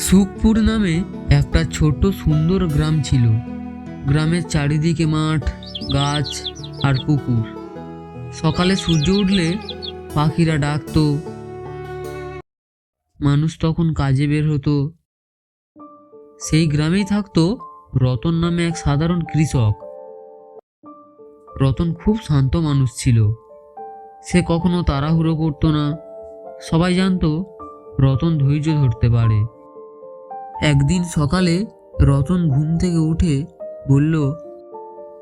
সুখপুর নামে একটা ছোট্ট সুন্দর গ্রাম ছিল। গ্রামের চারিদিকে মাঠ, গাছ আর পুকুর। সকালে সূর্য উঠলে পাখিরা ডাকতো। মানুষ তখন কাজে বের হতো। সেই গ্রামেই থাকতো রতন নামে এক সাধারণ কৃষক। রতন খুব শান্ত মানুষ ছিল। সে কখনো তাড়াহুড়ো করতো না। সবাই জানতো রতন ধৈর্য ধরতে পারে। একদিন সকালে রতন ঘুম থেকে উঠে বলল,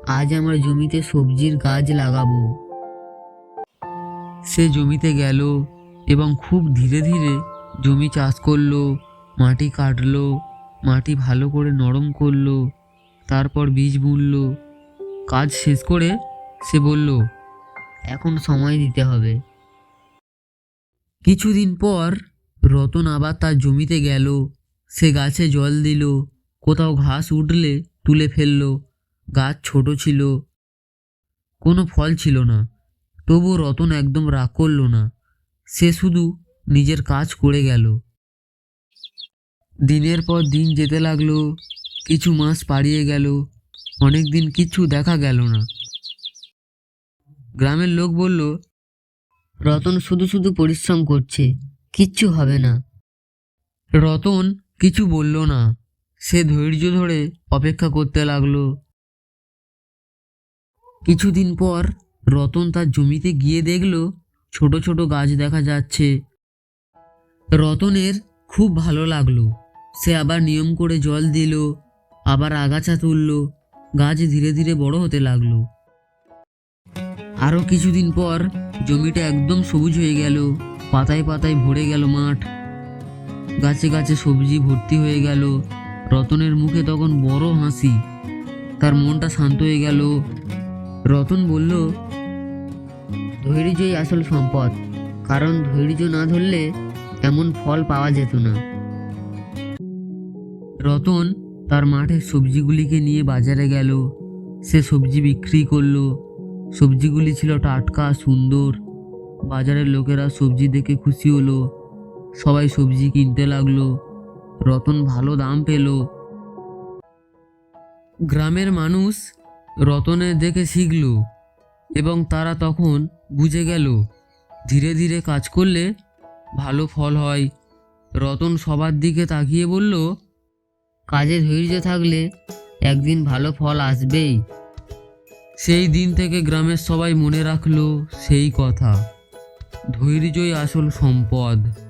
আজ আমার জমিতে সবজির গাছ লাগাবো। সে জমিতে গেল এবং খুব ধীরে ধীরে জমি চাষ করল, মাটি কাটলো, মাটি ভালো করে নরম করল, তারপর বীজ বুনলো। কাজ শেষ করে সে বলল, এখন সময় দিতে হবে। কিছুদিন পর রতন আবার তার জমিতে গেল সে গাছে জল দিল, কোথাও ঘাস উঠলে তুলে ফেলল, গাছ ছোট ছিল। কোনো ফল ছিল না তবু রতন একদম রাগ করল না। সে শুধু নিজের কাজ করে গেল। দিনের পর দিন যেতে লাগল, কিছু মাস পাড়িয়ে গেল, অনেক দিন কিছু দেখা গেল না। গ্রামের লোক বলল, রতন শুধু শুধু পরিশ্রম করছে, কিচ্ছু হবে না। রতন কিছু বলল না। সে ধৈর্য ধরে অপেক্ষা করতে লাগল। কিছুদিন পর রতন তার জমিতে গিয়ে দেখল ছোট ছোট গাছ দেখা যাচ্ছে। রতনের খুব ভালো লাগল। সে আবার নিয়ম করে জল দিল, আবার আগাছা তুললো, গাছ ধীরে ধীরে বড় হতে লাগল। আরও কিছুদিন পর জমিটা একদম সবুজ হয়ে গেল, পাতায় পাতায় ভরে গেল মাঠ। গাছে গাছে সবজি ভর্তি হয়ে গেল। রতনের মুখে তখন বড় হাসি। তার মনটা শান্ত হয়ে গেল। রতন বলল, ধৈর্যই আসল সম্পদ। কারণ ধৈর্য না ধরলে এমন ফল পাওয়া যেত না। রতন তার মাঠের সবজিগুলিকে নিয়ে বাজারে গেল। সে সবজি বিক্রি করল। সবজিগুলি ছিল টাটকা, সুন্দর। বাজারের লোকেরা সবজি দেখে খুশি হলো। সবাই সবজি কিনতে লাগল। রতন ভালো দাম পেল। গ্রামের মানুষ রতনের দেখে শিখল এবং তারা তখন বুঝে গেল, ধীরে ধীরে কাজ করলে ভালো ফল হয়। রতন সবার দিকে তাকিয়ে বলল, কাজে ধৈর্য থাকলে একদিন ভালো ফল আসবেই। সেই দিন থেকে গ্রামের সবাই মনে রাখল সেই কথা। ধৈর্যই আসল সম্পদ।